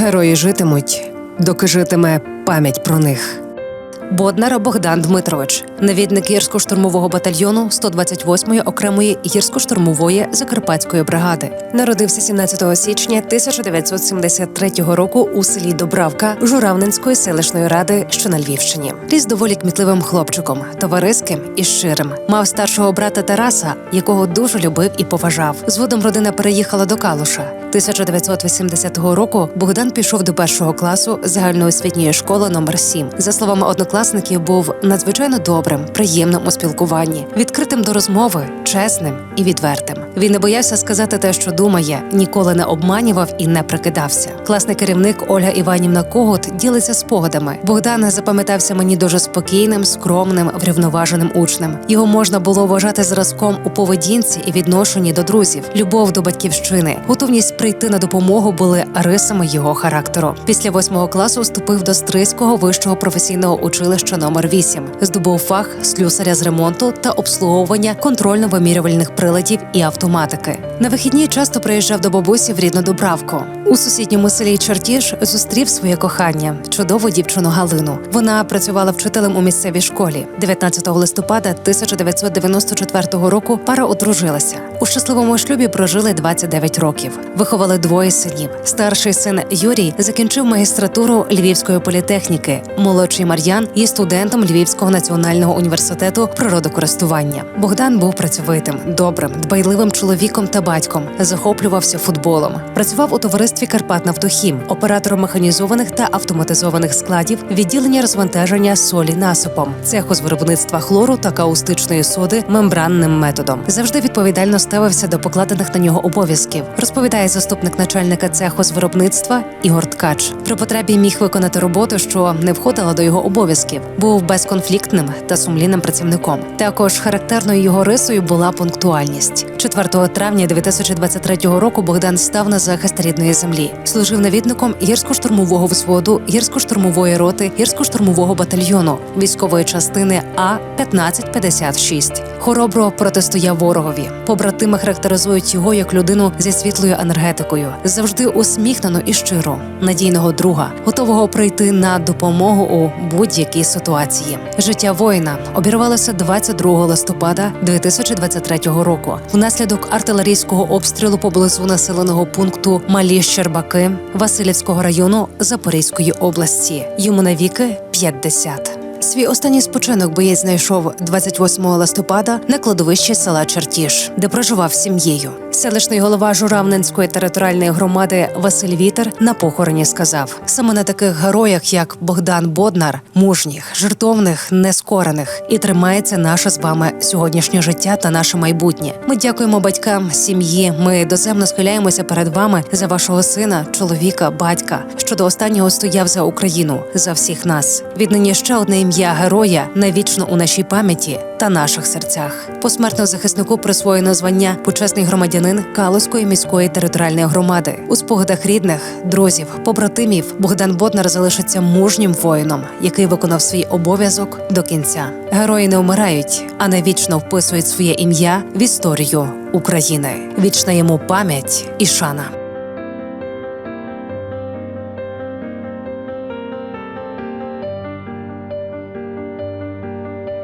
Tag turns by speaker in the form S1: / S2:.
S1: Герої житимуть, доки житиме пам'ять про них. Боднар Богдан Дмитрович, навідник гірсько-штурмового батальйону 128-ї окремої гірсько-штурмової закарпатської бригади. Народився 17 січня 1973 року у селі Добравка Журавненської селищної ради, що на Львівщині. Ріс доволі кмітливим хлопчиком, товариським і щирим. Мав старшого брата Тараса, якого дуже любив і поважав. Згодом родина переїхала до Калуша. 1980 року Богдан пішов до першого класу загальноосвітньої школи номер 7 За словами однокласників, був надзвичайно добрим, приємним у спілкуванні, відкритим до розмови, чесним і відвертим. Він не боявся сказати те, що думає, ніколи не обманював і не прикидався. Класний керівник Ольга Іванівна Когут ділиться спогадами. Богдан запам'ятався мені дуже спокійним, скромним, врівноваженим учнем. Його можна було вважати зразком у поведінці і відношенні до друзів, любов до батьківщини, готовність прийти на допомогу були рисами його характеру. Після восьмого класу вступив до Стрийського вищого професійного училища номер 8 здобув фах слюсаря з ремонту та обслуговування контрольно-вимірювальних приладів і автоматики. На вихідні часто приїжджав до бабусі в рідну Дубравку. У сусідньому селі Чертіж зустрів своє кохання, чудову дівчину Галину. Вона працювала вчителем у місцевій школі. 19 листопада 1994 року пара одружилася. У щасливому шлюбі прожили 29 років. Виховали двоє синів. Старший син Юрій закінчив магістратуру Львівської політехніки. Молодший Мар'ян є студентом Львівського національного університету природокористування. Богдан був працьовитим, добрим, дбайливим чоловіком та батьком. Захоплювався футболом. Працював у товаристві Карпатнафтохім, оператором механізованих та автоматизованих складів, відділення розвантаження солі насипом, цеху з виробництва хлору та каустичної соди мембранним методом. Завжди відповідально ставився до покладених на нього обов'язків. Розповідає заступник начальника цеху з виробництва Ігор Ткач. При потребі міг виконати роботу, що не входила до його обов'язків. Був безконфліктним та сумлінним працівником. Також характерною його рисою була пунктуальність. 4 травня 2023 року Богдан став на захист рідної землі. Служив навідником гірсько-штурмового взводу, гірсько-штурмової роти, гірсько-штурмового батальйону військової частини А 1556 Хоробро протистояв ворогові. Побратими характеризують його як людину зі світлою енергетикою, завжди усміхнену і щиро, надійного друга, готового прийти на допомогу у будь-якій ситуації. Життя воїна обірвалося 22 листопада 2023 року. Внаслідок артилерійського обстрілу поблизу населеного пункту Малі Щербаки Васильівського району Запорізької області. Йому навіки 50. Свій останній спочинок боєць знайшов 28 листопада на кладовищі села Чертіж, де проживав з сім'єю. Селищний голова Журавненської територіальної громади Василь Вітер на похороні сказав: саме на таких героях, як Богдан Боднар, мужніх, жертовних, нескорених, і тримається наше з вами сьогоднішнє життя та наше майбутнє. Ми дякуємо батькам, сім'ї. Ми доземно схиляємося перед вами за вашого сина, чоловіка, батька, що до останнього стояв за Україну, за всіх нас. Віднині ще одне ім'я героя навічно у нашій пам'яті та наших серцях. Посмертно захиснику присвоєно звання почесний громадянин Калуської міської територіальної громади. У спогадах рідних, друзів, побратимів Богдан Боднар залишиться мужнім воїном, який виконав свій обов'язок до кінця. Герої не вмирають, а навічно вписують своє ім'я в історію України. Вічна йому пам'ять і шана.